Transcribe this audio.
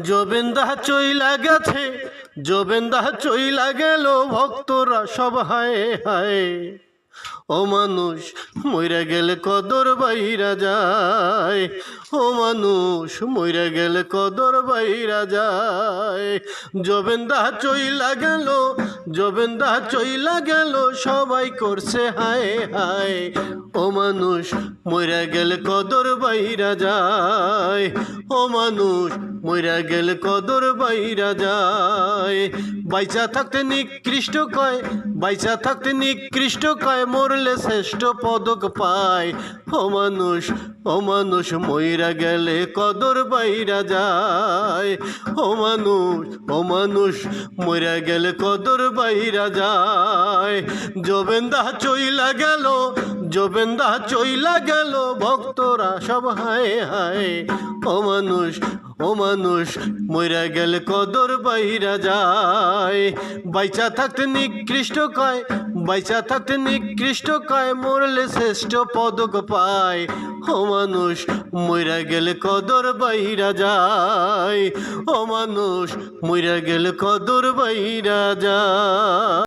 জবেন্দা চইলা গেছে জবেন্দা চইলা গেল, ভক্তরা সব হায় হায়। ও মানুষ, মইরা গেলে কদর বাইরা যায়। ও মানুষ মইরা গেলে কদর বাইরা যায়। জবেন্দা চইলা গেল জবেন্দা চইলা গেল, সবাই করছে হায় হায়। ও মানুষ মইরা গেলে কদর বাইরা যায়। ও মানুষ মইরা গেলে কদর বাইরা যায়। বাইচা থাকতে নিকৃষ্ট কয়, বাইচা থাকতে নিকৃষ্ট কয়, মরলে শ্রেষ্ঠ পদক পায়। ও অমানুষ ময়রা গেলে কদর বাইরা যায়। অমানুষ অমানুষ ময়রা গেলে কদর বাইরা যায়। জবেন্দা চইলা গেল জবেন্দা চইলা গেল, ভক্তরা সব হায় হায়। ও মানুষ ও মানুষ, মইরা গেলে কদর বাইরা যায়। বাইচা থাকতে নিকৃষ্ট কয়, বাইচা থাকতে নিকৃষ্ট কয়, মরলে শ্রেষ্ঠ পদক পায়। ও মানুষ, মইরা গেলে কদর বাইরা যায়। ও মানুষ, মইরা গেলে কদর বাইরা যায়।